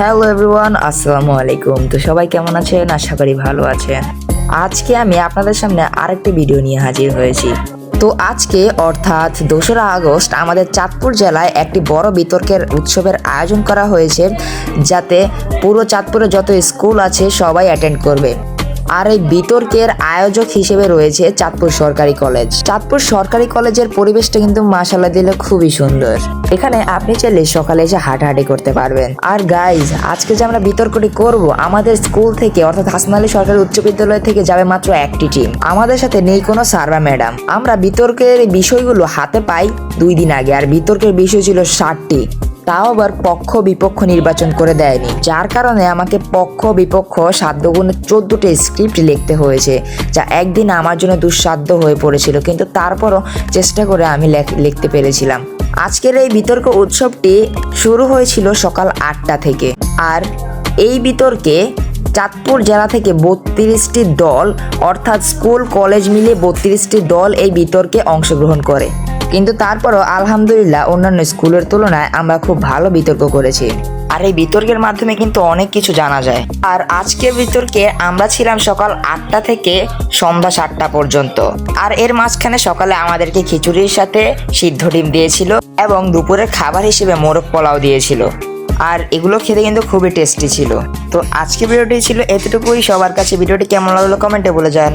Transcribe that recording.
Hello everyone আসসালামু আলাইকুম। তো সবাই কেমন আছেন? আশা করি ভালো আছেন। আজকে আমি আপনাদের সামনে আরেকটি ভিডিও নিয়ে হাজির হয়েছি। তো আজকে, অর্থাৎ দোসরা আগস্ট, আমাদের চাঁদপুর জেলায় একটি বড় বিতর্কের উৎসবের আয়োজন করা হয়েছে, যাতে পুরো চাঁদপুরে যত স্কুল আছে, সবাই অ্যাটেন্ড করবে। আর এই বিতর্কের আয়োজক হিসেবে রয়েছে চাঁদপুর সরকারি কলেজ। চাঁদপুর সরকারি কলেজের পরিবেশটা কিন্তু মাসাল্লাহ দিলে খুবই সুন্দর। এখানে আপনি চাইলে সকালে এসে হাঁটাহাঁটি করতে পারবেন। আর গাইজ আজকে যে আমরা বিতর্কটি করব, আমাদের স্কুল থেকে, অর্থাৎ হাসান আলী সরকারি উচ্চ বিদ্যালয় থেকে যাবে মাত্র একটি টিম আমাদের সাথে নেই কোনো স্যার বা ম্যাডাম আমরা বিতর্কের বিষয়গুলো হাতে পাই দুই দিন আগে, আর বিতর্কের বিষয় ছিল ষাটটি। তাও আবার পক্ষ বিপক্ষ নির্বাচন করে দেয়নি। যার কারণে আমাকে পক্ষ বিপক্ষ সাধ্য গুণে চোদ্দটি স্ক্রিপ্ট লিখতে হয়েছে, যা একদিন আমার জন্য দুঃসাধ্য হয়ে পড়েছিল। কিন্তু তারপরও চেষ্টা করে আমি লেখ- লিখতে পেরেছিলাম। আজকের এই বিতর্ক উৎসবটি শুরু হয়েছিল সকাল আটটা থেকে। আর এই বিতর্কে চাঁদপুর জেলা থেকে বত্রিশটি দল, অর্থাৎ স্কুল, কলেজ মিলিয়ে বত্রিশটি দল এই বিতর্কে অংশগ্রহণ করে। কিন্তু তারপরও আলহামদুলিল্লাহ অন্যান্য স্কুলের তুলনায় আমরা খুব ভালো বিতর্ক করেছি। আর এই বিতর্কের মাধ্যমে কিন্তু অনেক কিছু জানা যায়। আর আজকের বিতর্কে আমরা ছিলাম সকাল আটটা থেকে সন্ধ্যা সাতটা পর্যন্ত। আর এর মাঝখানে সকালে আমাদেরকে খিচুড়ির সাথে সিদ্ধ ডিম দিয়েছিল এবং দুপুরের খাবার হিসেবে মোরগ পোলাও দিয়েছিল। আর এগুলো খেতে কিন্তু খুবই টেস্টি ছিল। তো আজকে ভিডিওটি ছিল এতটুকুই। সবার কাছে ভিডিওটি কেমন লাগল কমেন্টে বলে যান